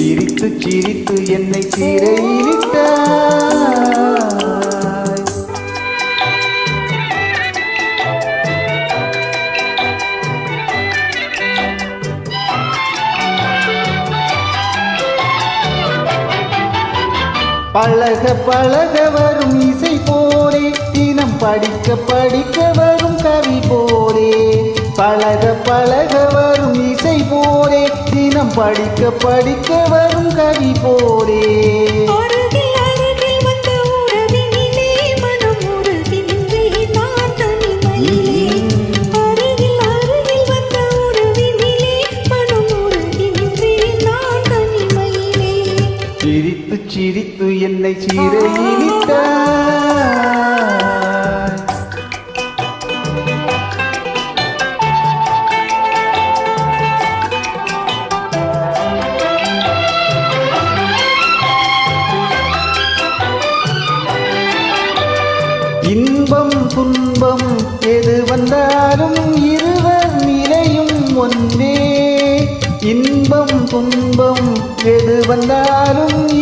சிரித்து சிரித்து என்னை சீரையிலிட்டாய் பழக பழக வரும் இசை போலே தினம் படிக்க படிக்க வரும் கவி போலே. பழக பழக வரும் படிக்க படிக்க வரும் கவி போலே. அருகில் அருகில் வந்த உறவினிலே இன்பம் துன்பம் எது வந்தாலும் இருவர் நிலையும் ஒன்றே. இன்பம் துன்பம் எது வந்தாலும்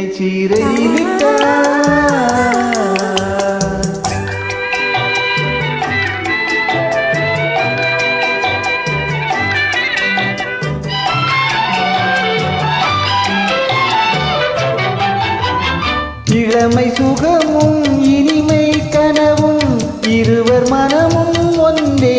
என்னை என்னை சீரையிலிட்டாய் இளமை சுகமும் இனிமை கனவும் இருவர் மனமும் ஒன்றே.